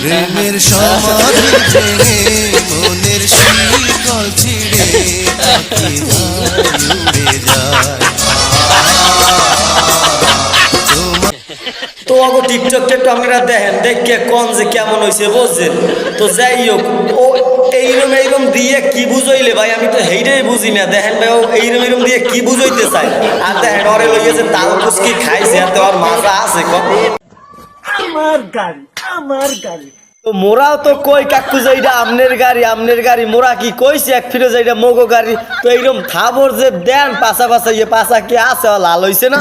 প্রেমের ভেঙে মনের শিকল ছিঁড়ে তো আগো টিকটকটা একটু আপনারা দেখেন, দেখে কোন যে কেমন হয়েছে বুঝছেন? তো যাই হোক এইরম এইরম দিয়ে কি বুঝাইলে ভাই? আমি তো হেইটাই বুঝি না। দেখেন ভাই, ও এইরম এইরম দিয়ে কি বুঝাইতে চাই আর দেখেন, ওরে লইয়েছে তাল কুচকি খাইছে আর তো আর আছে কত আমার গাড়ি আমার গাড়ি। মোরাও তো কই কাকু যে এটা আমনের গাড়ি আমনের গাড়ি মোরা কি কইছে? এক ফিরে যে এটা মোগো গাড়ি। তো এইরকম থাবর যে দেন পাশা পাশা ইয়ে পাশা কি আছে লাল হইছে না?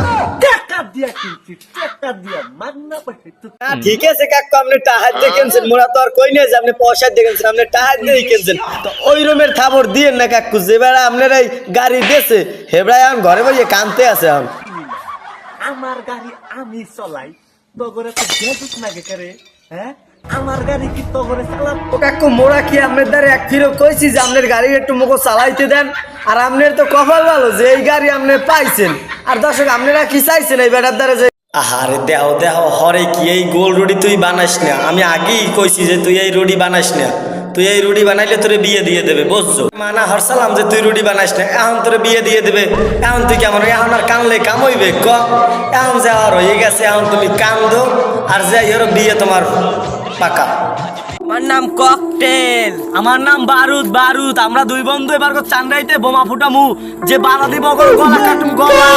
ঠিক আছে কাকু আপনি টাহার দিয়ে কিনছেন। মোরা তো আর কই যে আপনি পয়সা দিয়ে কিনছেন আপনি টাহার দিয়ে কিনছেন। তো ওই রুমের থাবর দিয়েন না কাকু যে বেড়া আপনার এই গাড়ি হেবড়ায় এখন ঘরে কানতে আছে এখন। আমার গাড়ি আমি চলাই তো হ্যাঁ? আমার গাড়ি কি তগরে চালাম ও কাকু মোরা কি আপনার দ্বারা এক ফিরো কইছি যে আপনার গাড়ি একটু মোকো চালাইতে দেন? আর আপনার তো কপাল ভালো যে এই গাড়ি আপনি পাইছেন। আর দর্শক আপনারা কি চাইছেন এই বেটার দ্বারা যে আহারে দেহ দেহ হরে কি এই গোল রুটি তুই বানাস না। আমি আগেই কইছি যে তুই এই রুটি বানাস না। তুই এই রুটি বানাইলে তোরে বিয়ে দিয়ে দেবে বুঝছ? মানা হরসালাম যে তুই রুটি বানাস না এখন তোরে বিয়ে দিয়ে দেবে। এখন তুই কেমন এখন আর কানলে কাম হইবে? ক? এখন যে আর হয়ে গেছে এখন তুমি কান্দো। আর যাই হরো বিয়ে তোমার। পাকা। আমার নাম ককটেল। আমার নাম বারুদ বারুদ। আমরা দুই বন্ধু এবার চান্ডাইতে বোমা ফুটামু। যে বানা দিব গলা কাটুম গলা।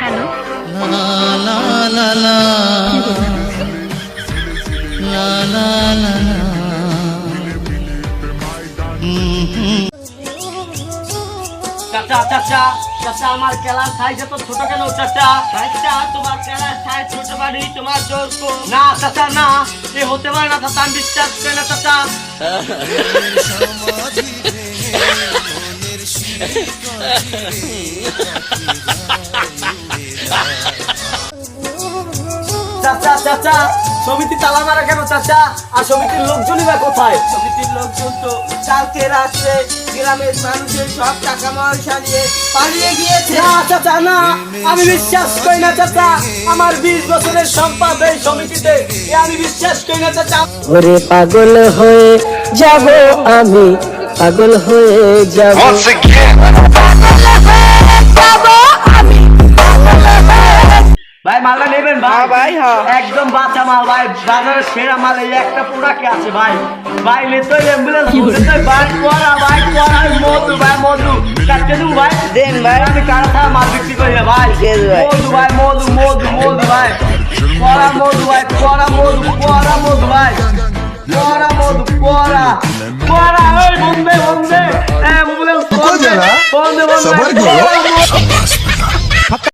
হ্যালো। চাচা চাচা চাচা, আমার কেলা সাইজে তো ছোট কেন চাচা? চাচা, তোমার কেলা সাইজ ছোট বাড়ি, তোমার জোর না, চাচা, না, এ হতে পারে না, চাচা, আমি বিশ্বাস করি না, চাচা। Ha ha ha শিকল চাচা সমিতি তালা মারা কেন চাচা? আর সমিতির লোকজনই বা কোথায়? সমিতির লোকজন তো কালকে রাত্রে গ্রামের মানুষের সব টাকা পয়সা নিয়ে পালিয়ে গিয়েছে। না চাচা না। আমি বিশ্বাস করি না চাচা। আমার বিশ বছরের সম্পদ এই সমিতিতে। আমি বিশ্বাস করি না চাচা। ওরে পাগল হয়ে যাব আমি। পাগল হয়ে যাব। মালটা নেবেন ভাই। ভাই একদম বাচ্চা মাল ভাই বাজারের সেরা মাল এই একটা প্রোডাক্ট আছে ভাই। ভাই লেতই অ্যাম্বুলেন্স লেতই ভাই কোয়ারা ভাই কোয়ারা মধু ভাই মধু। কাটতে দেবো ভাই? দেন ভাই। আমি কারা ছাড়া মাল বিক্রি করি না ভাই। মধু ভাই মধু মধু মধু ভাই। কোয়ারা মধু ভাই কোয়ারা মধু কোয়ারা মধু ভাই। কোয়ারা মধু কোয়ারা কোয়ারা ওই বন্ধে বন্ধে। অ্যাম্বুলেন্স বন্ধে বন্ধে বন্ধে